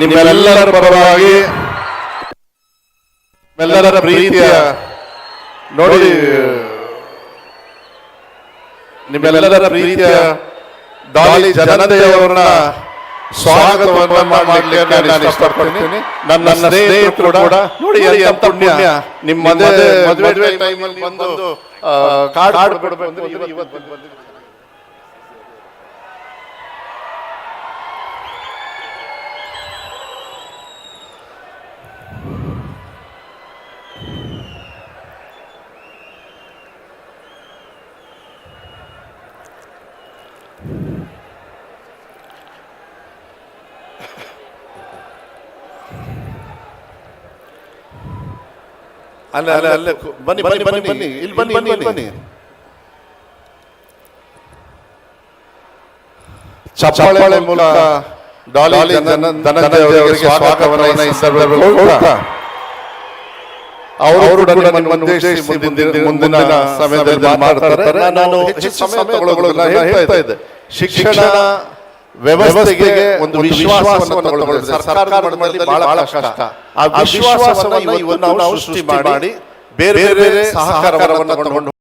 ನಿಮ್ಮೆಲ್ಲರ ಪರವಾಗಿ ಎಲ್ಲರ ಪ್ರೀತಿಯ ನೋಡಿ ನಿಮ್ಮೆಲ್ಲರ ಪ್ರೀತಿಯ ಡಾಲಿ ಜನತೆಯವರನ್ನ ಸ್ವಾಗತವನ್ನು ಮಾಡಲಿಕ್ಕೆ ನಾನು ಇಷ್ಟಪಡ್ತೀನಿ. ನನ್ನ ಸ್ನೇಹಿತರು ಕೂಡ ನೋಡಿ ಎಂತ ಪುಣ್ಯ. ನಿಮ್ಮ ಮದುವೆ ಟೈಮಲ್ಲಿ ಬಂದು ಕಾರ್ಡ್ ಕೊಡಬೇಕು ಅಂದ್ರೆ ಇವತ್ತು ಬಂದಿದ್ದೀರಿ. ಅಲ್ಲ ಅಲ್ಲ ಅಲ್ಲ ಬನ್ನಿ ಬನ್ನಿ ಬನ್ನಿ ಬನ್ನಿ ಇಲ್ಲಿ ಬನ್ನಿ ಬನ್ನಿ ಬನ್ನಿ. ಚಪ್ಪಾಳೆ ಮೂಲಕ ಡಾಲಿ ಧನಂಜಯವರಿಗೆ ಸ್ವಾಗತವನ್ನು ಈ ಸಂದರ್ಭದಲ್ಲಿ ಅವರು ಅವರು ಕೂಡ ಮುಂದಿನ ಸಮಯದಲ್ಲಿ ಮಾತಾಡ್ತಾರೆ. ನಾನು ಹೆಚ್ಚು ಸಮಯ ತಗೊಳ್ಳೋದಿಲ್ಲ ಹೇಳ್ತಾ ಇದ್ದೆ. ಶಿಕ್ಷಣ ವ್ಯವಸ್ಥೆಗೆ ಒಂದು ವಿಶ್ವಾಸವನ್ನು ಸರ್ಕಾರದ ಮಟ್ಟದಲ್ಲಿ ಬಹಳ ಕಷ್ಟ. ಆ ವಿಶ್ವಾಸವನ್ನು ಇವತ್ತು ನಾವು ಸೃಷ್ಟಿ ಮಾಡಿ ಬೇರೆ ಬೇರೆ ಸಹಕಾರವನ್ನು ತಗೊಂಡು